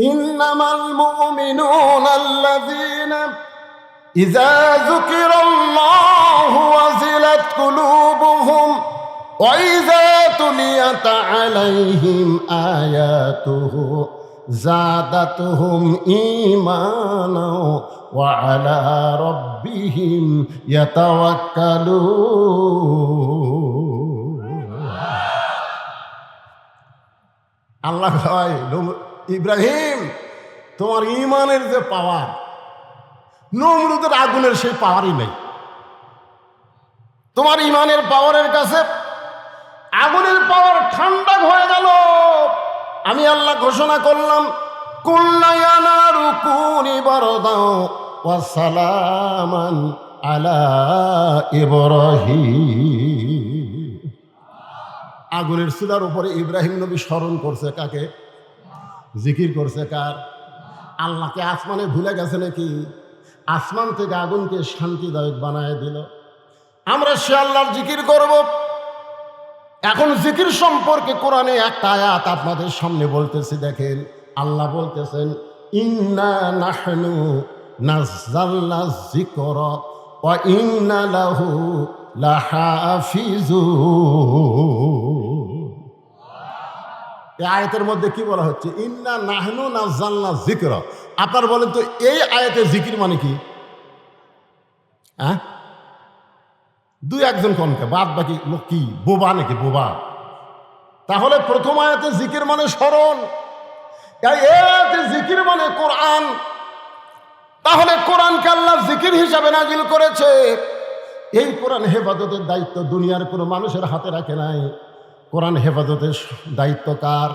إنما المؤمنون الذين إذا ذكر الله وزلت قلوبهم وإذا تليت عليهم آياته زادتهم إيمانا وعلى ربهم يتوكلون الله ইব্রাহিম, তোমার ইমানের যে পাওয়ার, নমরুদের আগুনের সেই পাওয়ারই নেই। তোমার ইমানের পাওয়ারের কাছে আগুনের পাওয়ার ঠান্ডা হয়ে গেল। আমি আল্লাহ ঘোষণা করলাম ওয়াসালামান আলা আগুনের চুলার উপরে ইব্রাহিম নবী স্মরণ করছে কাকে? জিকির করছে কার? আল্লাহকে আসমানে ভুলে গেছে নাকি? আসমান থেকে আগুনকে শান্তিদায়ক বানায় দিল। আমরা সে আল্লাহর জিকির করব। এখন জিকির সম্পর্কে কোরআনে একটা আয়াত আপনাদের সামনে বলতেছি, দেখেন। আল্লাহ বলতেছেন, ইন্না নাহনু যিকরা ওয়া ইন্না লাহু লাহাফিজুন। এই আয়াতের মধ্যে কি বলা হচ্ছে? ইন্না নাহনু নাযালনা যিকরা। আপনার বলেন তো, এই আয়াতে জিকির মানে কি? হ্যাঁ? দুই একজন কনকে বাদ বাকি লোক কি? বোবা নাকি? বোবা। তাহলে প্রথম আয়াতে জিকির মানে স্মরণ। আয়াতে জিকির মানে কোরআন। তাহলে কোরআনকে আল্লাহ জিকির হিসাবে নাজিল করেছে। এই কোরআন হেফাজতের দায়িত্ব দুনিয়ার কোনো মানুষের হাতে রাখে নাই। কোরআন হেফাজতের দায়িত্ব কার?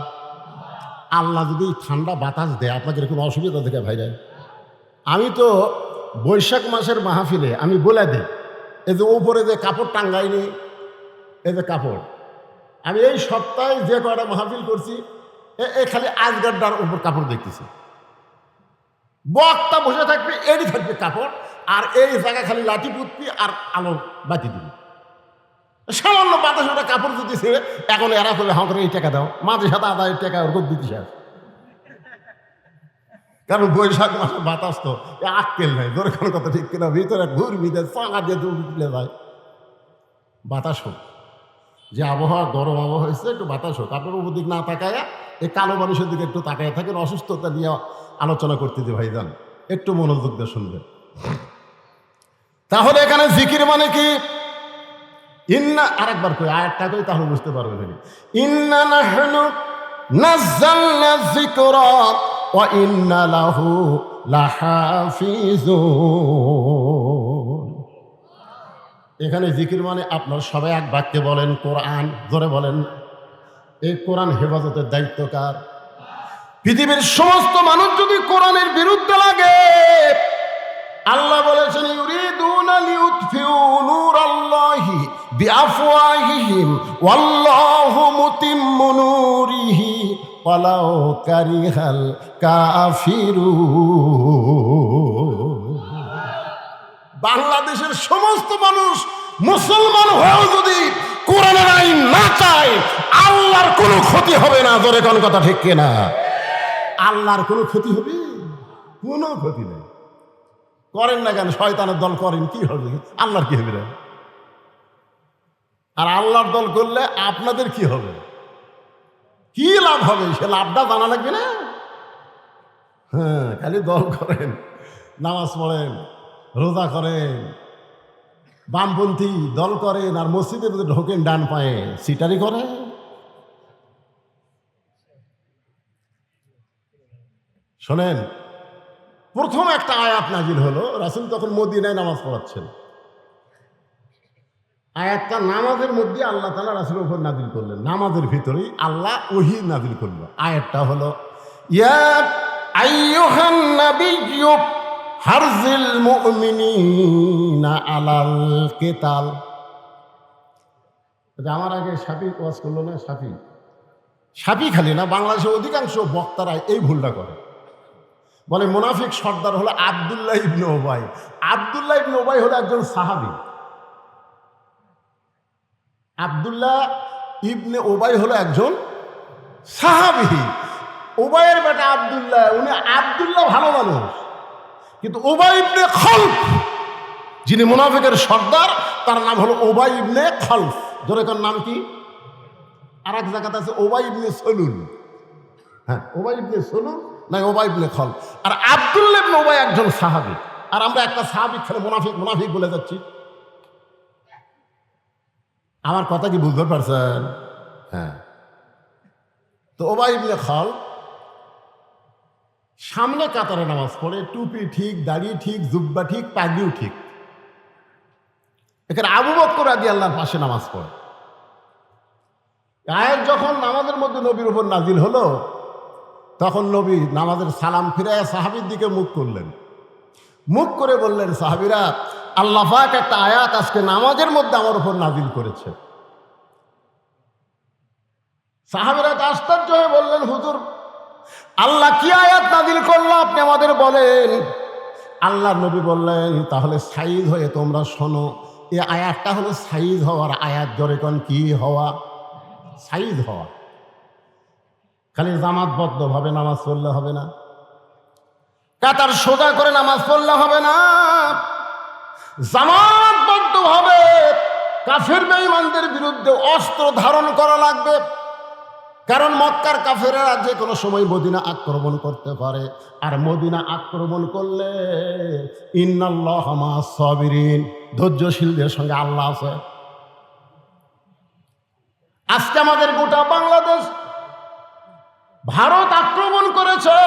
আল্লাহ যদি ঠান্ডা বাতাস দেয়, আপনাদের কোনো অসুবিধা থেকে ভাইরা? আমি তো বৈশাখ মাসের মাহফিলে আমি বলে দিই, এই যে উপরে যে কাপড় টাঙ্গাইনি, এই যে কাপড়, আমি এই সপ্তাহে যে কয়টা মাহফিল করছি, এ- খালি আজগাড্ডার উপর কাপড় দেখতেছি। বক্তা বসে থাকবে, এরই থাকবে কাপড়, আর এই জায়গা খালি লাঠি পুতবি আর আলো বাতি দিবি। সামান্য বাতাস ওটা কাপড় যদি ছেড়ে, এখন এরা করে হাঁ করে এই টাকা দাও। মাঝে সাথে আদায়ের টাকা ওরকম দিতে কারণ বৈশাখ মাসে বাতাস তো আক্কেল নাই, ধরে কোনো কথা ঠিক কিনা, ভিতরে ঘুরবি দেয় চাঙা দিয়ে দিলে যায়। বাতাস হোক, যে আবহাওয়া, গরম আবহাওয়া হয়েছে, একটু বাতাস হোক। আপনার উপর দিক না তাকায়, এই কালো মানুষের দিকে একটু তাকায় থাকেন, অসুস্থতা নিয়ে আলোচনা করতে যে ভাইজান, একটু মনোযোগ দিয়ে শুনবেন। তাহলে এখানে জিকির মানে কি? ইন্না আরেকবার কই, আয়াতটা কই তাহলে বুঝতে পারবেন ইন্না নাহনু নাযালনা যিকরা ওয়া ইন্না লাহু লাহাফিজুন। এখানে জিকির মানে আপনার সবাই এক বাক্যে বলেন, কোরআন ধরে বলেন। এই কোরআন হেফাজতের দায়িত্ব কার? পৃথিবীর সমস্ত মানুষ যদি কোরআনের বিরুদ্ধে লাগে আল্লাহ বলেছেন, ইউরিদুনা লিউতফিউ নূরাল্লাহি বিআফওয়াহিহিম, ওয়াল্লাহু মুতিম্মু নূরিহি, ওয়ালাউ কারিহাল কাফিরুন। বাংলাদেশের সমস্ত মানুষ মুসলমান হয়েও যদি কোরআনের আইন না চায়, আল্লাহর কোনো ক্ষতি হবে না। ধরে কোন কথা ঠিক কিনা? আল্লাহর কোনো ক্ষতি হবে? কোনো ক্ষতি নেই। করেন না কেন? শয়তানের দল করেন, কি হবে? আল্লাহর কি হবে? আর আল্লাহর দল করলে আপনাদের কি হবে? কি লাভ হবে? সে লাভটা জানা লাগবে না? হ্যাঁ খালি দল করেন, নামাজ পড়েন, রোজা করেন, বামপন্থী দল করেন, আর মসজিদের ঢোকেন ডান পায়ে, সিটারি করেন। শোনেন প্রথম একটা আয়াত নাজিল হলো, রাসুল তখন মদিনায় নামাজ পড়াচ্ছেন। আয়াতটা নামাজের মধ্যে আল্লাহ তালা রাসুলের উপর নাজিল করলেন। নামাজের ভিতরেই আল্লাহ ওহি নাজিল করল। আয়াতটা হলো হারজিল আলাল কেতাল। এটা আমার আগে সাফি ওয়াজ করল না? সাফি। সাফি খালি না, বাংলাদেশের অধিকাংশ বক্তারা এই ভুলটা করে। বলে মুনাফিক সর্দার হলো আবদুল্লাহ ইবনে ওবাই আবদুল্লাহ ইবনে ওবাই হলো একজন সাহাবি। আবদুল্লাহ ইবনে ওবাই হলো একজন সাহাবি। উবাইয়ের বেটা আবদুল্লাহ, উনি আবদুল্লাহ ভালো মানুষ। কিন্তু ওবাই ইবনে খলফ, যিনি মুনাফিকের সর্দার, তার নাম হলো ওবাই ইবনে খলফ। ধরে তার নাম কি? আর এক জায়গাতে আছে ওবাই ইবনে সলুল হ্যাঁ ওবাই ইবনে সলুল না ওবাই ইবনে খলফ আর আবদুল্লাহ ইবনে ওবাই একজন সাহাবি। আর আমরা একটা সাহাবি খেলে মুনাফিক মুনাফিক বলে যাচ্ছি। আমার কথা কি বুঝতে পারছেন? হ্যাঁ। তো ওবাই ইবনে খল, সামনে কাতারে নামাজ পড়ে, টুপি ঠিক, দাড়ি ঠিক, জুব্বা ঠিক, পাগড়িও ঠিক। এখানে আবু বক্কর আদি আল্লাহর পাশে নামাজ পড়ে। আয়ের যখন নামাজের মধ্যে নবীর উপর নাজিল হলো তখন নবী নামাজের সালাম ফিরায় সাহাবির দিকে মুখ করলেন। মুখ করে বললেন, সাহাবিরা আল্লাহাক একটা আয়াত আজকে নামাজের মধ্যে আমার উপর নাজিল করেছে। সাহাবিরা আশ্চর্য হয়ে বললেন, হুজুর, আল্লাহ কি আয়াত নাজিল করল আপনি আমাদের বলেন? আল্লাহ নবী বললেন, তাহলে সাইজ হয়ে তোমরা শোনো, এই আয়াতটা হলো সাইজ হওয়ার আয়াত, জোরে কোন কি হওয়া? সাইজ হওয়া। খালি জামাতবদ্ধভাবে নামাজ পড়লে হবে না। কাতার সোজা করে নামাজ পড়লে হবে না। জামাতবদ্ধভাবে কাফের বেঈমানদের বিরুদ্ধে অস্ত্র ধারণ করা লাগবে। কারণ মক্কার কাফেরা যে কোনো সময় মদিনা আক্রমণ করতে পারে। আর মদিনা আক্রমণ করলে ইন্নাল্লাহ ধৈর্যশীলদের সঙ্গে আল্লাহ আছে। আজকে আমাদের গোটা বাংলাদেশ ভারত আক্রমণ করেছে।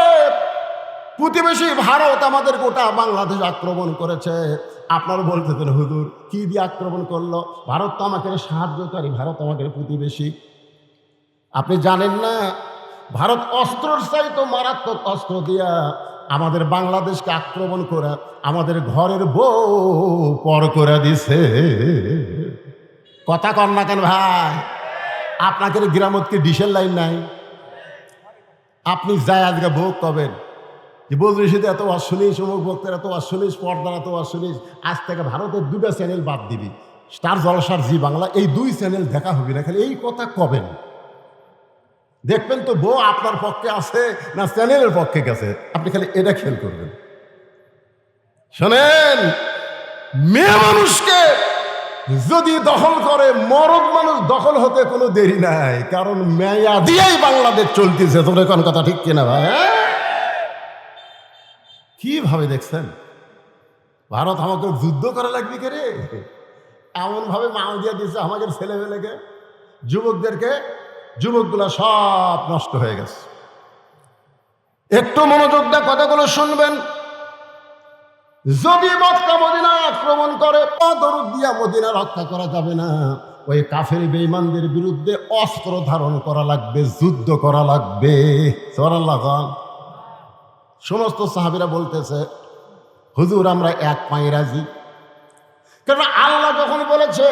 প্রতিবেশী ভারত আমাদের গোটা বাংলাদেশ আক্রমণ করেছে। আপনারা বলতেছেন হুজুর, কি দিয়ে আক্রমণ করল? ভারত তো আমাকে সাহায্যকারী, ভারত আমাদের প্রতিবেশী। আপনি জানেন না, ভারত অস্ত্রর চাইতো মারাত্মক অস্ত্র দিয়া আমাদের বাংলাদেশকে আক্রমণ করে আমাদের ঘরের বউ পর করে দিছে। কথা কর না কেন ভাই? আপনাকে গ্রামতকে ডিসেল লাইন নাই? আপনি যাই আজকে ভোগ কবেন যে বদরিশিতে এত ওয়াজ শুনিস অমুক ভক্তের, এত শুনিস পর্দার, এত শুনিস আজ থেকে ভারতের দুটো চ্যানেল বাদ দিবি। স্টার জলসার জি বাংলা, এই দুই চ্যানেল দেখা হবে না। খালি এই কথা কবেন। দেখবেন তো বউ আপনার পক্ষে আছে না চ্যানেলের পক্ষে গেছে। আপনি খালি এটা খেয়াল করবেন। শোনেন, মেয়ে মানুষকে যদি দখল করে মরদ মানুষ দখল হতে কোনো দেরি নাই। কারণ মেয়া দিয়েই বাংলাদেশ চলতেছে। তোর কোন কথা ঠিক কিনা ভাই হ্যাঁ? কীভাবে দেখছেন? ভারত আমাকে যুদ্ধ করা লাগবে কে রে? এমন ভাবে মাও দিয়ে দিচ্ছে আমাদের ছেলেমেয়েকে, যুবকদেরকে। যুবকগুলো সব নষ্ট হয়ে গেছে। একটু মনোযোগ দিয়ে কথাগুলো শুনবেন। যদি মক্কা মদিনা আক্রমণ করে, দরুদ দিয়া মদিনা রক্ষা করা যাবে না। ওই কাফের বেইমানদের বিরুদ্ধে অস্ত্র ধারণ করা লাগবে, যুদ্ধ করা লাগবে। সমস্ত সাহাবিরা বলতেছে, হুজুর, আমরা এক পাই রাজি। কারণ আল্লাহ যখন বলেছে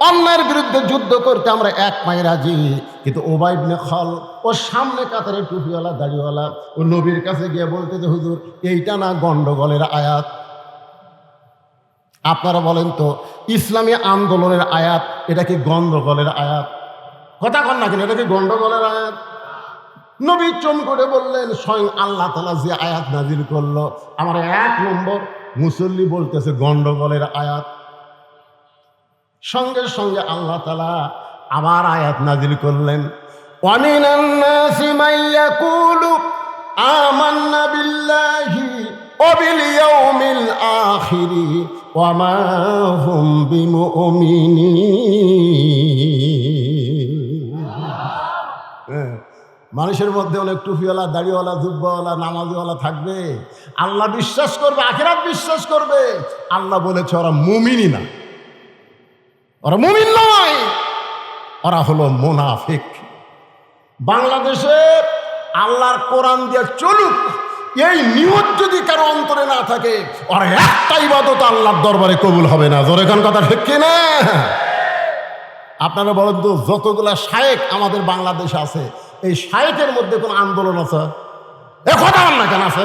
অন্যায়ের বিরুদ্ধে যুদ্ধ করতে আমরা এক পাই রাজি। কিন্তু ওবাইবনে খল, ও সামনে কাতারে টুপিওয়ালা, দাড়িওয়ালা, ও নবীর কাছে গিয়ে বলতে যে, হুজুর, এইটা না গন্ডগোলের আয়াত? আপনারা বলেন তো, ইসলামী আন্দোলনের আয়াত, এটা কি গন্ডগোলের আয়াত? কথা কন না কেন, এটা কি গন্ডগোলের আয়াত? নবী চম করে বললেন, স্বয়ং আল্লাহ তালা যে আয়াত নাজিল করল, আমার এক নম্বর মুসল্লি বলতেছে গন্ডগোলের আয়াত। সঙ্গে সঙ্গে আল্লাহ তালা আবার আয়াত নাজিল করলেন হ্যাঁ, মানুষের মধ্যে অনেক টুপিওয়ালা, দাড়িওয়ালা দুব্বাওয়ালা নামাজওয়ালা থাকবে। আল্লাহ বিশ্বাস করবে, আখেরাত বিশ্বাস করবে। আল্লাহ বলেছে ওরা মুমিনই না। ওরা মুমিন নয়, ওরা হলো মোনাফিক। বাংলাদেশে আল্লাহর কোরআন দিয়ে চলুক, এই নিয়ত যদি কারও অন্তরে না থাকে, ওর একটা ইবাদত আল্লাহর দরবারে কবুল হবে না। জোরে কোন কথা ঠিক না আপনারা বলেন তো, যতগুলা শায়েক আমাদের বাংলাদেশে আছে, এই শায়েকের মধ্যে কোন আন্দোলন আছে? এ কথা বল না কেন আছে?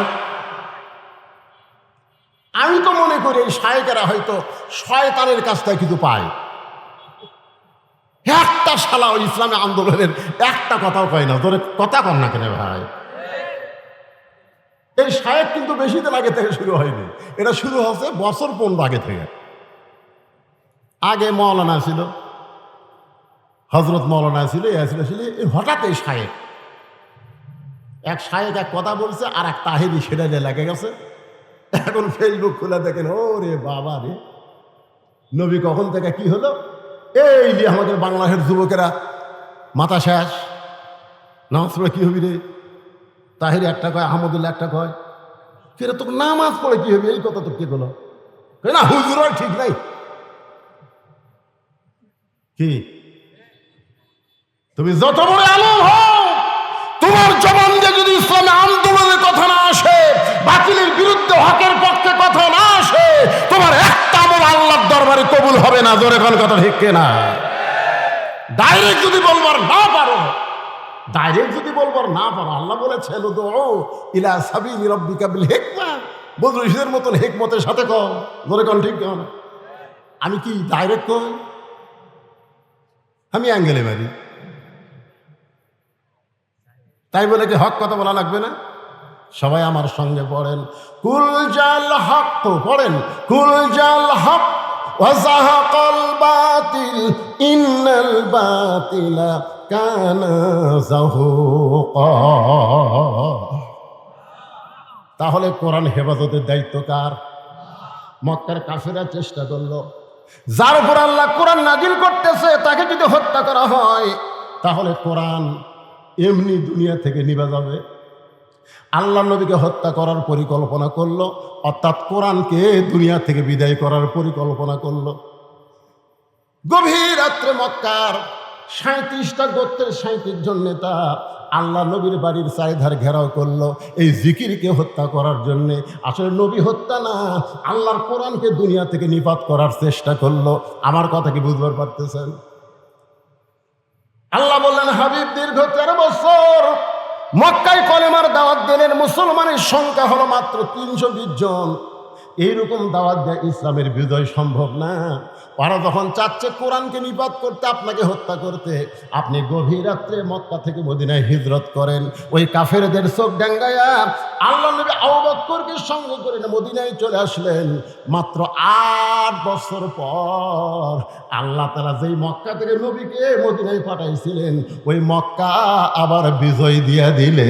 আমি তো মনে করি এই শায়েকেরা হয়তো শয়তানের কাছ থেকে কিছু পায়। একটা শালা ওই ইসলামী আন্দোলনের একটা কথাও কয় না। তোর কথা কর না কেন ভাই? এই সাহেব কিন্তু বেশি দিন আগে থেকে শুরু হয়নি। এটা শুরু হচ্ছে বছর পনেরো আগে থেকে। আগে মৌলানা ছিল হজরত মৌলানা ছিল ইয়া ছিল ছিল হঠাৎ এই সাহেব এক সাহেব এক কথা বলছে আর এক তাহিরি সেটা নিয়ে লেগে গেছে। এখন ফেসবুক খুলে দেখেন ও রে বাবা রে। নবী কখন থেকে কি হলো? এই যে আমাদের বাংলাদেশের যুবকেরা, মাথা শেষ। নামাজ পড়ে কি হবি রে? তাহির একটা কয়, আহমদুল্লাহ একটা কয়, ফেরে তোকে নামাজ পড়ে কি হবে? এই কথা তো কে বলো? না, হুজুর ঠিক নাই। কি? তুমি যত বড় আলম হও, তোমার জবান যদি ইসলামে আন্দোলনের কথা না আসে, বাতিলের বিরুদ্ধে হকের আল্লাহর কবুল হবে না, জোরে কোন কথা ঠিক না ডাইরেক্ট যদি বলবার না পারো ডাইরেক্ট যদি বলবার না পারো, আল্লাহ ও ইলা সাবি রব্বিকা বিল হিকমা। বদরুশদের মতন হিকমতের সাথে কম জোরে কোন ঠিক কেন? আমি কি ডাইরেক্ট কই? আমি অ্যাঙ্গেলে মারি। তাই বলে কি হক কথা বলা লাগবে না? সবাই আমার সঙ্গে পড়েন। কুল জাল হক পড়েন। কুল জাল হক وزهق الباطل إن الباطل كان زهوقا তাহলে কোরআন হেফাজতের দায়িত্ব কার মক্কার কাফেরা চেষ্টা করলো যার উপর আল্লাহ কোরআন নাজিল করতেছে তাকে যদি হত্যা করা হয় তাহলে কোরআন এমনি দুনিয়া থেকে নিভে যাবে আল্লাহ নবীকে হত্যা করার পরিকল্পনা করল, অর্থাৎ কোরআনকে দুনিয়া থেকে বিদায় করার পরিকল্পনা করল। গভীর রাত্রে মক্কার সাঁত্রিশটা গোত্রের সাঁত্রিশ জন নেতা আল্লাহ নবীর বাড়ির চারিধার ঘেরাও করল এই জিকিরকে হত্যা করার জন্যে। আসলে নবী হত্যা না, আল্লাহর কোরআনকে দুনিয়া থেকে নিপাত করার চেষ্টা করল। আমার কথা কি বুঝবার পারতেছেন? আল্লাহ বললেন, হাবিব দীর্ঘ তেরো বছর মক্কায় কলেমার দাওয়াত দিলেন, মুসলমানের সংখ্যা হলো মাত্র তিনশো বিশ জন। এইরকম দাওয়াত দেয় ইসলামের বিজয় সম্ভব না। ওরা যখন চাচ্ছে কোরআনকে নিপাত করতে, আপনাকে হত্যা করতে, আপনি গভীর রাত্রে মক্কা থেকে মদিনায় হিজরত করেন। ওই কাফেরদের চোখ ডাঙ্গায়া আল্লাহ নবী আবক্করকে সঙ্গে করে মদিনায় চলে আসলেন। মাত্র আট বছর পর আল্লাহ তারা যেই মক্কা থেকে নবীকে মদিনায় পাঠাইছিলেন, ওই মক্কা আবার বিজয় দিয়া দিলে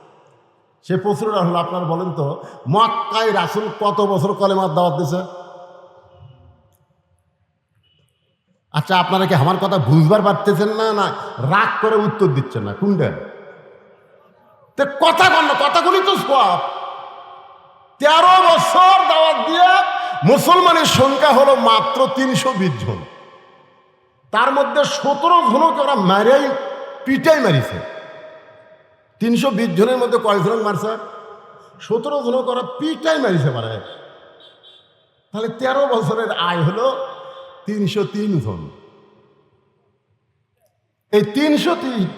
সে প্রশ্নটা হলো আপনার বলেন তো, মক্কায় রাসুল কত বছর কলেমার দাওয়াত দিছে? আচ্ছা আপনারা কি আমার কথা বুঝবার পারতেছেন না না রাগ করে উত্তর দিচ্ছেন না? কোনটা? তো কথা কন কথাগুলি তো সব। তেরো বছর দাওয়াত দিয়ে মুসলমানের সংখ্যা হলো মাত্র তিনশো বিশ জন। তার মধ্যে সতেরো জনকে ওরা মারাই পিটাই মারিছে। তিনশো বিশ জনের মধ্যে কয়জন মারছে। সতেরো জন করা পিটাই মারিছে পারে তাহলে তেরো বছরের আয় হলো তিনশো তিন জন। এই তিনশো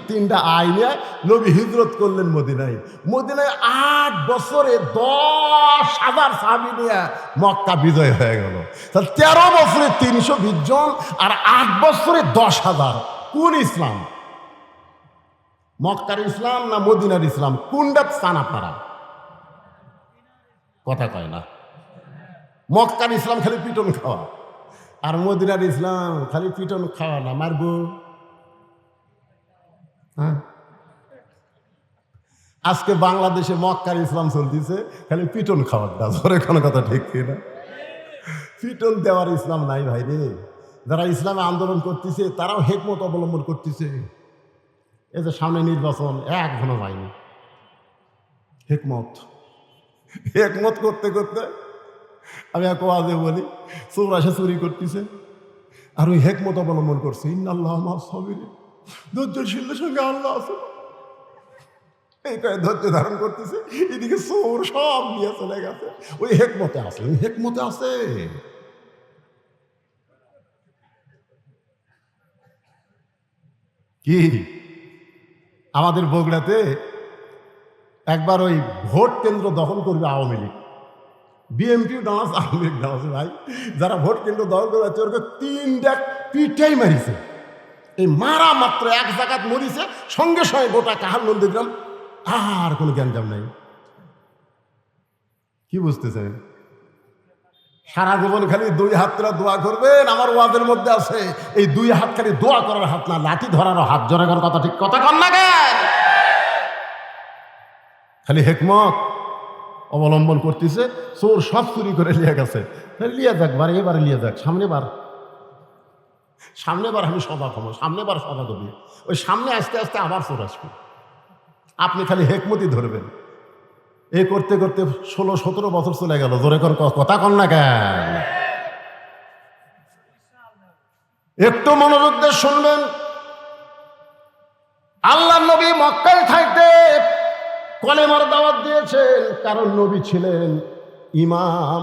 তিনটা আয় নিয়ে নবী হিজরত করলেন মদিনায়। মদিনায় আট বছরে দশ হাজার সাহাবি নিয়ে মক্কা বিজয় হয়ে গেল। তাহলে তেরো বছরে তিনশো বিশ জন আর আট বছরে দশ হাজার। কোন ইসলাম? মক্কার ইসলাম না মদিনার ইসলাম? কোনটা চান কথা কয় না। মক্কার ইসলাম খালি পিটন খাওয়া। আর মদিনার ইসলাম খালি পিটন খাওয়া না। মারবো। হ্যাঁ? আজকে বাংলাদেশে মক্কার ইসলাম চলতেছে, খালি পিটন খাওয়ার না। ধরে কোনো কথা ঠিক না? পিটন দেওয়ার ইসলাম নাই ভাই রে। যারা ইসলামে আন্দোলন করতেছে, তারাও হেকমত অবলম্বন করতেছে। এই যে সামনে নির্বাচন, এক ঘন হেকমত। হেকমত করতে করতে আমি এক ওয়াজে বলি চৌরাশে চুরি করতেছে। আর ওই হেকমত অবলম্বন করছে, ইন্নাল্লাহ সবিরে ধৈর্যশীলের সঙ্গে আল্লাহ আছে। এই কয়ে ধৈর্য ধারণ করতেছে, এদিকে চোর সব নিয়ে চলে গেছে। ওই হেকমতে আছে, ওই হেকমতে আছে। কি? আমাদের বগুড়াতে একবার ওই ভোট কেন্দ্র দখল করবে Awami League. BNP dance Awami League dance ভাই। যারা ভোট কেন্দ্র দখল করে যাচ্ছে ওরকে তিন ডাক পিঠাই মারিছে। এই মারা মাত্র এক জায়গাত মরিছে, সঙ্গে সঙ্গে গোটা কাহার নন্দীগ্রাম। আর কোনো জ্ঞানজাম নাই। কি বুঝতেছেন? সারা জীবন খালি দুই হাত তোলা দোয়া করবেন, আমার ওয়াজের মধ্যে আছে, এই দুই হাত খালি দোয়া করার হাত না, লাঠি ধরার হাত, জোরে করার কথা ঠিক, কথা কর না? খালি হেকমত অবলম্বন করতেছে, চোর সব চুরি করে নিয়ে গেছে। লিয়ে যাক বার এবার লিয়ে যাক, সামনে বার। সামনে বার আমি সদা কমো সামনে বার সদা দেবি ওই সামনে আস্তে আস্তে আবার চোর আসবে। আপনি খালি হেকমতি ধরবেন। এই করতে করতে ষোলো, সতেরো বছর চলে গেল। জোরে কর কথা কন না কেন? একটু মনোযোগ দিয়ে শুনবেন। আল্লাহ নবী মক্কায় থাকতে কলেমার দাওয়াত দিয়েছেন, কারণ নবী ছিলেন ইমাম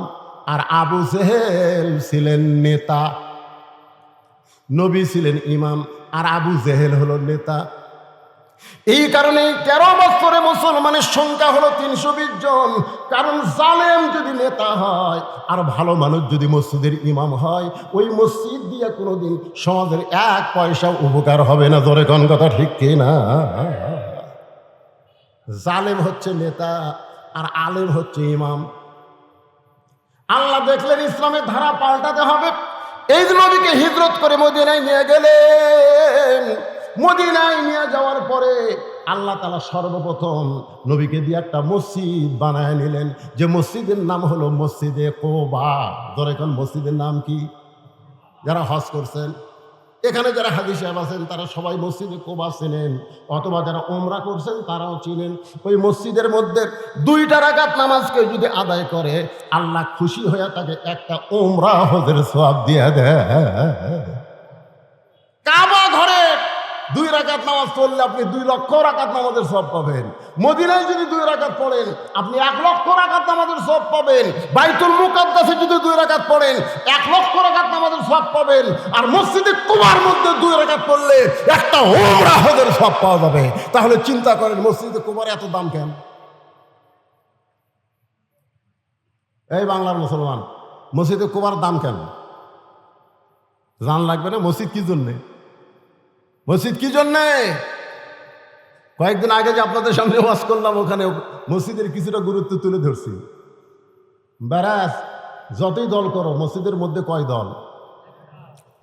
আর আবু জেহেল ছিলেন নেতা। নবী ছিলেন ইমাম আর আবু জেহেল হলো নেতা। এই কারণে তেরো বছরে মুসলমানের সংখ্যা হলো তিনশো বিশ জন। কারণ জালেম যদি নেতা হয় আর ভালো মানুষ যদি মসজিদের ইমাম হয়, ওই মসজিদ দিয়ে কোনোদিন সমাজের এক পয়সা উপকার হবে না। ধরে কোন কথা ঠিক কিনা জালেম হচ্ছে নেতা আর আলেম হচ্ছে ইমাম। আল্লাহ দেখলেন ইসলামের ধারা পাল্টাতে হবে। এই যে নবীকে হিজরত করে মদিনায় নিয়ে গেলেন। মদিনায় নিয়ে যাওয়ার পরে আল্লাহ তালা সর্বপ্রথম নবীকে দিয়ে একটা মসজিদ বানায় নিলেন। যে মসজিদের নাম হলো মসজিদে কোবা। ধরে এখন মসজিদের নাম কি? যারা হজ করছেন। এখানে যারা হাজি সাহেব আছেন, তারা সবাই মসজিদে কোবা চেনেন। অথবা যারা ওমরা করছেন, তারাও চিনেন। ওই মসজিদের মধ্যে দুইটা রাকাত নামাজকে যদি আদায় করে, আল্লাহ খুশি হয়ে তাকে একটা ওমরা হজের সব দিয়ে দেয়। কাবা ঘরে দুই রাকাত নামাজ পড়লে আপনি দুই লক্ষ রাকাত নামাজের সব পাবেন। মদিনায় যদি দুই রাকাত পড়েন, আপনি এক লক্ষ রাকাত নামাজের সব পাবেন। বাইতুল মুকাদ্দাসে যদি দুই রাকাত পড়েন, এক লক্ষ রাকাত নামাজের সব পাবেন। আর মসজিদে কুমার মধ্যে দুই রাকাত পড়লে একটা ওমরা হজের সব পাওয়া যাবে। তাহলে চিন্তা করেন, মসজিদে কুমার এত দাম কেন? এই বাংলার মুসলমান, মসজিদে কুমার দাম কেন? জান লাগবে না মসজিদ কি জন্যে? মসজিদ কি জন্যে? কয়েকদিন আগে যে আপনাদের সামনে ওয়াজ করলাম, ওখানে মসজিদের কিছুটা গুরুত্ব তুলে ধরছি। ব্যারাস, যতই দল করো, মসজিদের মধ্যে কয় দল?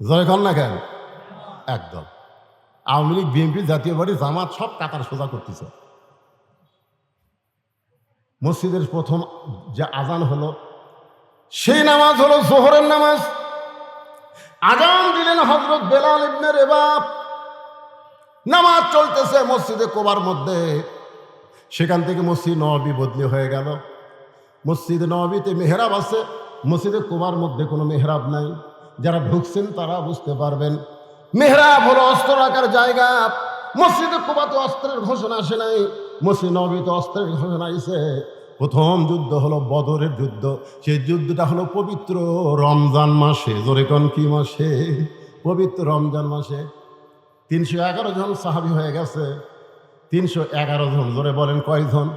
জয় কর না কেন? এক দল। আওয়ামী লীগ, বিএনপি, জাতীয় পার্টি, জামাত সব কাতার সোজা করতেছে। মসজিদের প্রথম যে আজান হলো, সেই নামাজ হলো জোহরের নামাজ। আজান দিলেন হজরত বেলাল ইবনে রেবাব। নামাজ চলতেছে মসজিদে কোবার মধ্যে। সেখান থেকে মসজিদ নবী বদলি হয়ে গেল। মসজিদ নবীতে মেহরাব আছে। মসজিদে কোবার মধ্যে কোনো মেহরাব নাই। যারা ঢুকছেন তারা বুঝতে পারবেন। মেহরাব হলো অস্ত্র রাখার জায়গা। মসজিদে কোবাতে অস্ত্রের ঘোষণা আসে নাই। মসজিদ নবীতে অস্ত্রের ঘোষণা আইছে প্রথম যুদ্ধ হলো বদরের যুদ্ধ। সেই যুদ্ধটা হলো পবিত্র রমজান মাসে। জোরে কি মাসে? পবিত্র রমজান মাসে। তিনশো এগারো জন সাহাবি হয়ে গেছে। তিনশো এগারো জন, জোরে বলেন কয়জন?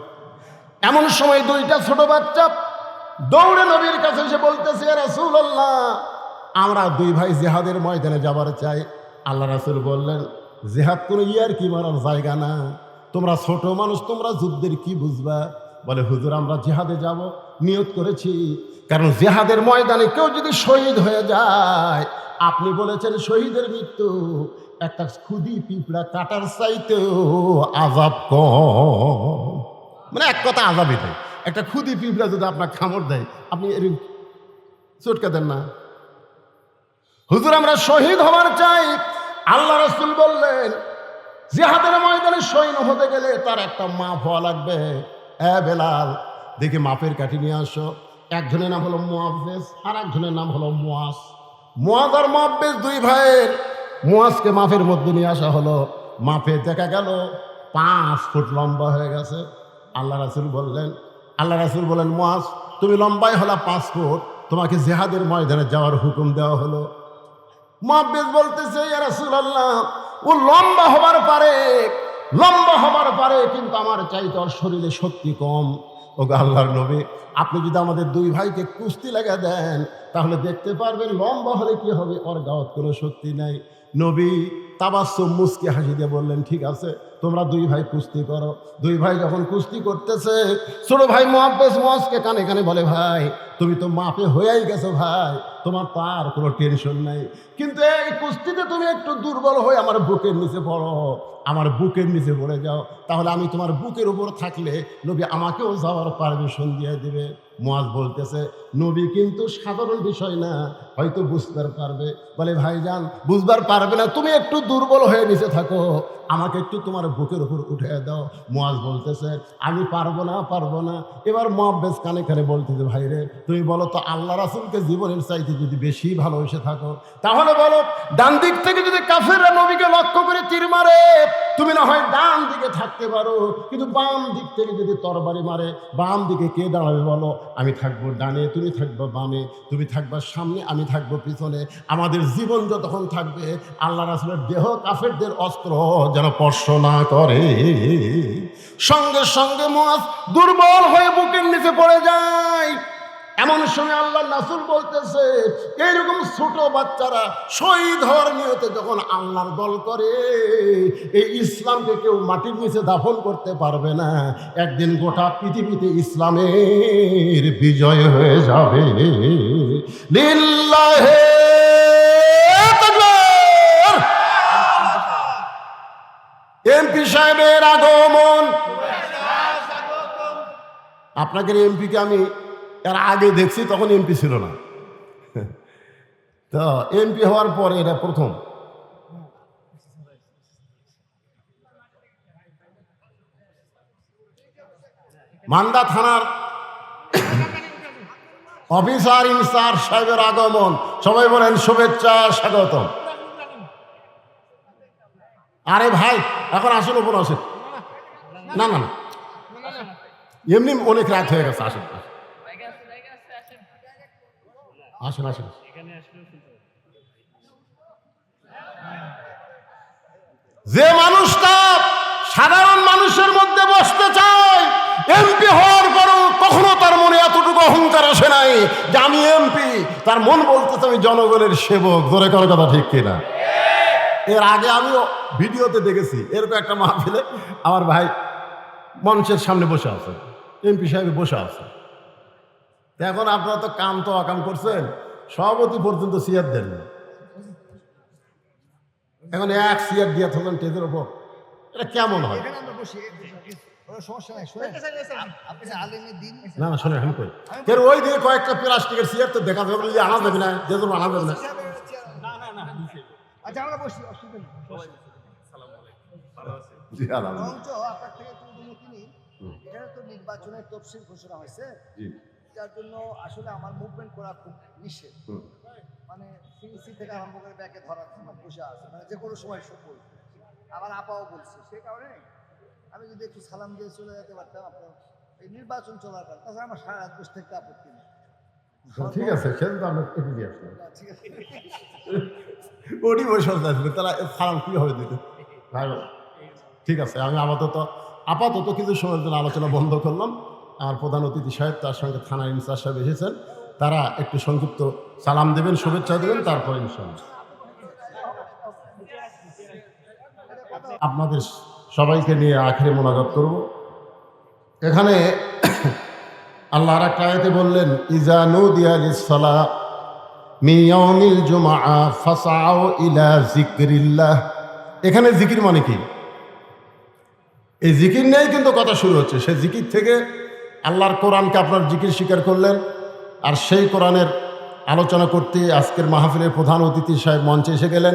এমন সময় দুইটা ছোট বাচ্চা দৌড়ে নবীর কাছে এসে বলতেছে রাসূলুল্লাহ, আমরা দুই ভাই জেহাদের ময়দানে যাবার চাই। আল্লাহ রাসুল বললেন, জেহাদ কোনো ইয়ার কি মারার জায়গা না। তোমরা ছোট মানুষ, তোমরা যুদ্ধের কি বুঝবা? বলে, হুজুর, আমরা জেহাদে যাব, নিয়ত করেছি। কারণ জেহাদের ময়দানে কেউ যদি শহীদ হয়ে যায়, আপনি বলেছেন শহীদের মৃত্যু। একটা ক্ষুদি পিঁপড়া কাটার চাইতেও আজাব মানে এক কথা আজাবই দেয়। একটা ক্ষুদি পিঁপড়া যদি আপনার খামড় দেয়, আপনি এরকম চটকে দেন না। হুজুর, আমরা শহীদ হওয়ার চাই। আল্লাহ রসুল বললেন যে জেহাদের ময়দানে শহীদ হতে গেলে তার একটা মাপ হওয়া লাগবে। এ বেলাল, দেখি মাপের কাঠি নিয়ে আসো। একজনের নাম হলো মুআফেজ আর একজনের নাম হলো মুয়াস। মুয়াজ আর মুআফেজ দুই ভাইয়ের মুয়াজকে মাফের মধ্যে নিয়ে আসা হলো। মাপে দেখা গেল পাঁচ ফুট লম্বা হয়ে গেছে। আল্লাহ রাসুল বললেন, আল্লাহ রাসুল বলেন মাস তুমি লম্বাই হলা পাঁচ ফুট। তোমাকে জেহাদের ময়দানে যাওয়ার হুকুম দেওয়া হলো। মহাব্বেদ বলতেছে, ইয়া রাসূলুল্লাহ, ও লম্বা হবার পারে, লম্বা হবার পারে, কিন্তু আমার চাইতে ওর শরীরে শক্তি কম। ও আল্লাহর নবী, আপনি যদি আমাদের দুই ভাইকে কুস্তি লাগা দেন, তাহলে দেখতে পারবেন লম্বা হলে কি হবে? ওর গাওয়াত কোনো শক্তি নাই। নবী তাবাসম মুসকে হাসি দিয়ে বললেন ঠিক আছে। তোমরা দুই ভাই কুস্তি করো। দুই ভাই যখন কুস্তি করতেছে, ছোট ভাই মহাব্বেস মজকে কানে কানে বলে, ভাই, তুমি তো মাপে হয়েই গেছো ভাই, তোমার তার কোনো টেনশন নাই। কিন্তু এই কুস্তিতে তুমি একটু দুর্বল হয়ে আমার বুকের নিচে পড়ো। আমার বুকের নিচে পড়ে যাও। তাহলে আমি তোমার বুকের উপর থাকলে নবী আমাকেও যাওয়ার পারমিশন দিয়ে দিবে। মোয়াজ বলতেছে, নবী কিন্তু সাধারণ বিষয় না, হয়তো বুঝতে পারবে। বলে, ভাইজান, বুঝবার পারবে না। তুমি একটু দুর্বল হয়ে নিচে থাকো। আমাকে একটু তোমার বুকের উপর উঠে দাও। মোয়াজ বলতেছে, আমি পারব না পারব না। এবার মহাব্বেস কানে কানে বলতেছে, ভাই রে, তুমি বলো তো, আল্লাহ রাসুলকে জীবনের চাইতে যদি বেশি ভালোবেসে থাকো, তাহলে বলো, ডান দিক থেকে যদি কাফেররা নবীকে লক্ষ্য করে তীর মারে, তুমি না হয় ডান দিকে থাকতে পারো। কিন্তু বাম দিক থেকে যদি তরবারি মারে, বাম দিকে কে দাঁড়াবে বলো? আমি থাকব ডানে, তুমি থাকব বামে, তুমি থাকবা সামনে, আমি থাকব পিছনে। আমাদের জীবন যতক্ষণ থাকবে, আল্লাহ রাসুলের দেহ কাফেরদের অস্ত্র যেন স্পর্শ না করে। সঙ্গে সঙ্গে মাছ দুর্বল হয়ে বুকের নিচে পড়ে যায়। এমন সময় আল্লাহ নাসুল বলতেছে, এইরকম ছোট বাচ্চারা শহীদ হওয়ার যখন আল্লাহর দল করে, এই ইসলামকে কেউ মাটির নিচে দাফন করতে পারবে না। একদিন গোটা পৃথিবীতে ইসলামের বিজয় হয়ে যাবে। লিল্লাহে এমপি সাহেবের আগমন। আপনাদের এমপিকে আমি এর আগে দেখছি, তখন এমপি ছিল না। তো এমপি হওয়ার পরে এটা প্রথম। মান্দা থানার অফিসার ইনসার সাহেবের আগমন। সবাই বলেন, শুভেচ্ছা, স্বাগতম। আরে ভাই, এখন আসুন, উপর আসুন। না না না। এমনি অনেক রাত হয়ে গেছে, আসুন। আসুন আসুন। যে মানুষটা সাধারণ মানুষের মধ্যে বসতে চায়, এমপি হওয়ার পরও কখনো তার মনে এতটুকু অহংকার আসে নাই যে আমি এমপি। তার মন বলতেছে আমি জনগণের সেবক। ধরে করার কথা ঠিক কিনা? এর আগে আমিও ভিডিওতে দেখেছি। এরকম একটা মাহফিলে আমার ভাই মঞ্চের সামনে বসে আছে এমপি সাহেব বসে আছে। এখন আপনারা তো কাম তো অকাম করছেন সভাপতি পর্যন্ত সিয়ার দেন এখন এক সিয়ার দিয়ে থাকলেন টেজের ওপর এটা কেমন হয়? এখানে আমরা বসি কোনো সমস্যা নাই শুনে আপনি যে দিন না না শোনে আমি কই। ওই দিকে কয়েকটা প্লাস্টিকের সিয়ার তো দেখা যাবে যে আনা যাবে না যে আনা যাবে না। আচ্ছা আমরা বসি অসুবিধা নেই। জি আলহামদুলিল্লাহ। বরঞ্চ আপনার থেকে একটু অনুমতি নিই। এখানে তো নির্বাচনের তফসিল ঘোষণা হয়েছে। যার জন্য আসলে আমার মুভমেন্ট করা খুব নিষেধ। মানে সিএসি থেকে আরম্ভ করে ব্যাকে ধরার জন্য বসে আছে। মানে যে কোনো সময় সব আমার আপাও বলছে। সেই কারণে আমি যদি একটু সালাম দিয়ে চলে যেতে পারতাম আপনার এই নির্বাচন চলার কারণে। তাছাড়া আমার সারা রাত বসে থাকতে আপত্তি নেই। ঠিক আছে সেটা আমরা কেটে দিয়ে আসলাম। ঠিক আছে। ওটি বসে আসবে তারা সালাম কি হবে দিতে ঠিক আছে, আমি আপাতত আপাতত কিছু সময়ের জন্য আলোচনা বন্ধ করলাম। আমার প্রধান অতিথি সাহেব তার সঙ্গে থানা ইনচার্জ সাহেব এসেছেন। তারা একটু সংক্ষিপ্ত সালাম দেবেন, শুভেচ্ছা দেবেন, তারপরে ইনশাল্লাহ আপনাদের সবাইকে নিয়ে আখেরে মোনাজাত করব। এখানে আল্লাহ আর আয়াতে বললেন, ইজা নুদিয়ালিস সালা মিয়াউমিল জুমা ইলা জিক্রিল্লাহ এখানে জিকির মানে কি? এই জিকির নিয়েই কিন্তু কথা শুরু হচ্ছে। সে জিকির থেকে আল্লাহর কোরআনকে আপনার জিকির স্বীকার করলেন আর সেই কোরআনের আলোচনা করতে আজকের মাহফিলের প্রধান অতিথি সাহেব মঞ্চে এসে গেলেন।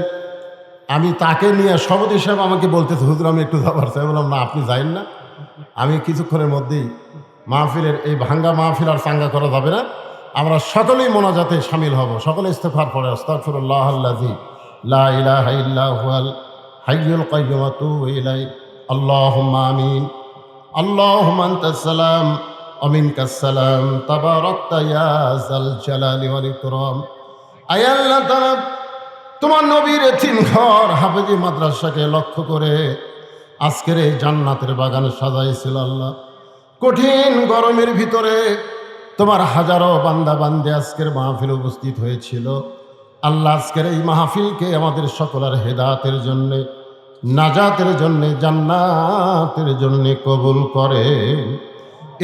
আমি তাকে নিয়ে সভাপতি সাহেব আমাকে বলতেছে, হুজুর, আমি একটু যাবার। চাই বললাম, না, আপনি যাইন না। আমি কিছুক্ষণের মধ্যেই মাহফিলের এই ভাঙ্গা মাহফিল আর চাঙ্গা করা যাবে না। আমরা সকলেই মোনাজাতে সামিল হব। সকলে ইস্তেফার পরে আস্তাগফিরুল্লাহ আল্লাযী লা ইলাহা ইল্লা হুয়াল হাইয়ুল কাইয়্যুম ওয়া আতুবু ইলাইহি। আল্লাহ আমিন। আল্লাহ সালাম অমিনকা সালাম। তাবারকতা ইয়া জাল জালালি ওয়াল ইকরাম। আয় আল্লাহ তাআলা, তোমার নবীর তিন ঘর হাফেজি মাদ্রাসাকে লক্ষ্য করে আজকের এই জান্নাতের বাগান সাজাইছিল আল্লাহ। কঠিন গরমের ভিতরে তোমার হাজারো বান্দা বান্দে আজকের মাহফিল উপস্থিত হয়েছিল। আল্লাহ আজকের এই মাহফিলকে আমাদের সকলের হেদাতের জন্যে, নাজাতের জন্যে, জান্নাতের জন্যে কবুল করে।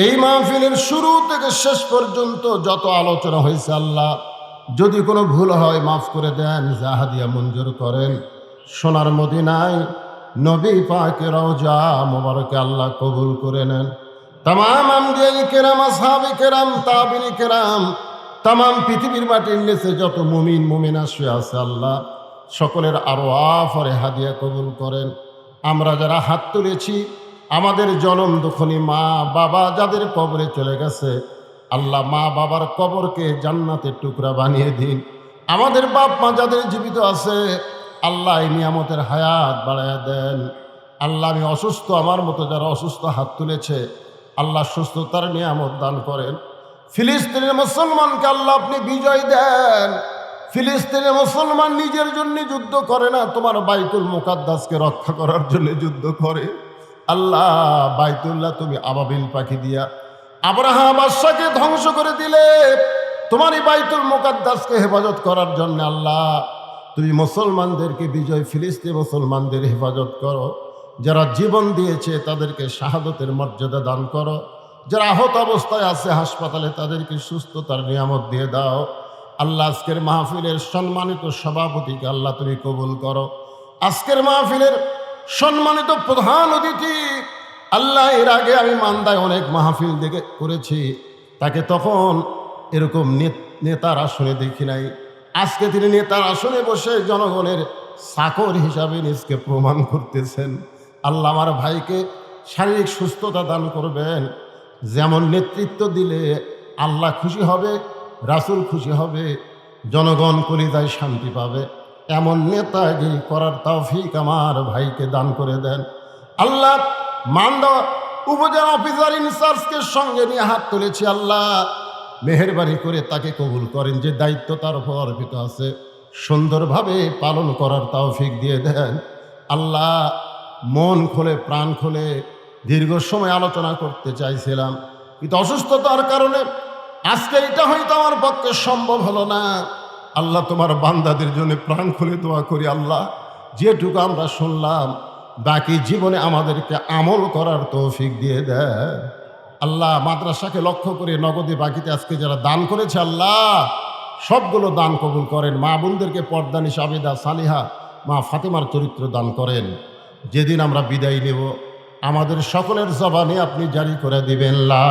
এই মাহফিলের শুরু থেকে শেষ পর্যন্ত যত আলোচনা হয়েছে আল্লাহ, যদি কোনো ভুল হয় মাফ করে দেন, জাহাদিয়া মঞ্জুর করেন। সোনার মদিনায় নবী পাকে রওজা মোবারকে আল্লাহ কবুল করে নেন। তাম আমদিয়াই কেরাম, আসহাবি কেরাম, তাবিনি কেরাম তাম পৃথিবীর মাটির নিচে যত মুমিন, মুমিনা শুয়ে আছে আল্লাহ, সকলের আরও আফরে হাদিয়া কবুল করেন। আমরা যারা হাত তুলেছি, আমাদের জনম দুখনি মা বাবা যাদের কবরে চলে গেছে, আল্লাহ মা বাবার কবরকে জান্নাতের টুকরা বানিয়ে দিন। আমাদের বাপ মা যাদের জীবিত আছে, আল্লাহ এই নিয়ামতের হায়াত বাড়ায় দেন। আল্লাহ আমি অসুস্থ, আমার মতো যারা অসুস্থ হাত তুলেছে আল্লাহ সুস্থতার নিয়ামত দান করেন। ফিলিস্তিনের মুসলমানকে আল্লাহ আপনি বিজয় দেন। ফিলিস্তিনের মুসলমান নিজের জন্য যুদ্ধ করে না, তোমার বাইতুল মুকাদ্দাসকে রক্ষা করার জন্য যুদ্ধ করে। আল্লাহ, বাইতুল্লাহ, তুমি আবাবিল পাখি দিয়া আবরাহা বাদশাকে ধ্বংস করে দিলে। তোমার এই বাইতুল মুকাদ্দাসকে হেফাজত করার জন্য আল্লাহ, তুমি মুসলমানদেরকে বিজয়, ফিলিস্তিন মুসলমানদের হেফাজত করো। যারা জীবন দিয়েছে তাদেরকে শাহাদতের মর্যাদা দান করো। যারা আহত অবস্থায় আছে হাসপাতালে তাদেরকে সুস্থতার নিয়ামত দিয়ে দাও। আল্লাহ আজকের মাহফিলের সম্মানিত সভাপতিকে আল্লাহ তুমি কবুল করো। আজকের মাহফিলের সম্মানিত প্রধান অতিথি, আল্লাহ এর আগে আমি মান্দায় অনেক মাহফিল দেখে করেছি। তাকে তখন এরকম নেতার আসনে দেখি নাই। আজকে তিনি নেতার আসনে বসে জনগণের চাকর হিসাবে নিজকে প্রমাণ করতেছেন। আল্লাহ আমার ভাইকে শারীরিক সুস্থতা দান করবেন। যেমন নেতৃত্ব দিলে আল্লাহ খুশি হবে, রাসুল খুশি হবে, জনগণ কলিদায় শান্তি পাবে। এমন নেতাগিরি করার তৌফিক আমার ভাইকে দান করে দেন। আল্লাহ মান্দা উপজেলা অফিসার ইনচার্জকে সঙ্গে নিয়ে হাত তুলেছি আল্লাহ। মেহরবানি করে তাকে কবুল করেন, যে দায়িত্ব তার উপর অর্পিত আছে। সুন্দরভাবে পালন করার তৌফিক দিয়ে দেন। আল্লাহ মন খোলে, প্রাণ খোলে, দীর্ঘ সময় আলোচনা করতে চাইছিলাম। কিন্তু অসুস্থতার কারণে আজকে এটা হয়তো আমার পক্ষে সম্ভব হলো না। আল্লাহ তোমার বান্দাদের জন্য প্রাণ খুলে দোয়া করি আল্লাহ। যেটুকু আমরা শুনলাম, বাকি জীবনে আমাদেরকে আমল করার তৌফিক দিয়ে দেয় আল্লাহ মাদ্রাসাকে লক্ষ্য করে নগদে বাকিতে আজকে যারা দান করেছে আল্লাহ, সবগুলো দান কবুল করেন। মা বোনদেরকে পর্দানি সাবিদা সালিহা, মা ফাতেমার চরিত্র দান করেন। যেদিন আমরা বিদায় নেব আমাদের সকলের জবানে আপনি জারি করে দিবেন লা